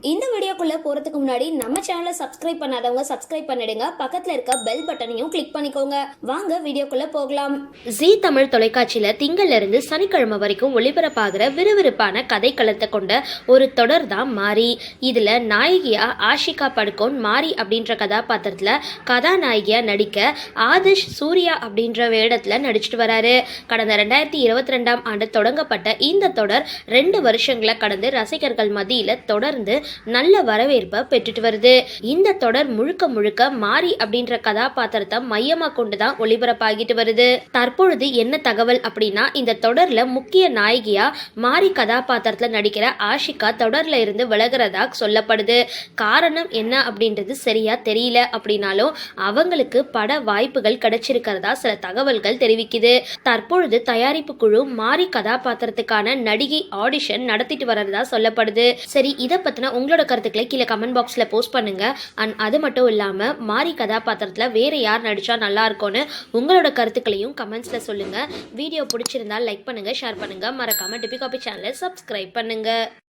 இந்த வீடியோக்குள்ளே போறதுக்கு முன்னாடி நம்ம சேனலை சப்ஸ்கிரைப் பண்ணாதவங்க சப்ஸ்கிரைப் பண்ணிடுங்க. பக்கத்தில் இருக்க பெல் பட்டனையும் கிளிக் பண்ணிக்கோங்க. வாங்க வீடியோக்குள்ளே போகலாம். ஜீ தமிழ் தொலைக்காட்சியில் திங்கள்லேருந்து சனிக்கிழமை வரைக்கும் ஒளிபரப்பாகிற விறுவிறுப்பான கதை கதைக்களத்தை கொண்ட ஒரு தொடர் தான் மாறி இதில் நாயகியா ஆஷிகா படுகோன் மாரி அப்படின்ற கதாபாத்திரத்தில் கதாநாயகியா நடிக்க ஆதிஷ் சூர்யா அப்படின்ற வேடத்தில் நடிச்சிட்டு வராரு. கடந்த ரெண்டாயிரத்தி இருபத்தி ரெண்டாம் ஆண்டு தொடங்கப்பட்ட இந்த தொடர் ரெண்டு வருஷங்களை கடந்து ரசிகர்கள் மத்தியில் தொடர்ந்து நல்ல வரவேற்பை பெற்றுட்டு வருது. இந்த தொடர் முழுக்க முழுக்க மாரி அப்படின்ற கதாபாத்திரத்தை மையமா கொண்டுதான் ஒளிபரப்பாகிட்டு வருது. தற்பொழுது என்ன தகவல் அப்படின்னா இந்த தொடர்ல முக்கிய நாயகியா மாரி கதாபாத்திரத்துல நடிக்கிற ஆஷிகா தொடர்ல இருந்து விலகிறதா சொல்லப்படுது. காரணம் என்ன அப்படின்றது சரியா தெரியல அப்படின்னாலும் அவங்களுக்கு பட வாய்ப்புகள் கிடைச்சிருக்கிறதா சில தகவல்கள் தெரிவிக்குது. தற்பொழுது தயாரிப்பு குழு மாரி கதாபாத்திரத்துக்கான நடிகை ஆடிஷன் நடத்திட்டு வர்றதா சொல்லப்படுது. சரி இதை பத்தின உங்களோட கருத்துக்களை கீழே கமெண்ட் பாக்ஸில் போஸ்ட் பண்ணுங்கள் அண்ட் அது மட்டும் இல்லாமல் மாறி கதாபாத்திரத்தில் வேறு யார் நடித்தா நல்லா இருக்கும்னு உங்களோட கருத்துக்களையும் கமெண்ட்ஸில் சொல்லுங்கள் வீடியோ பிடிச்சிருந்தால் லைக் பண்ணுங்கள் ஷேர் பண்ணுங்கள் மறக்காமல் டிபி காபி சேனலை சப்ஸ்கிரைப் பண்ணுங்கள்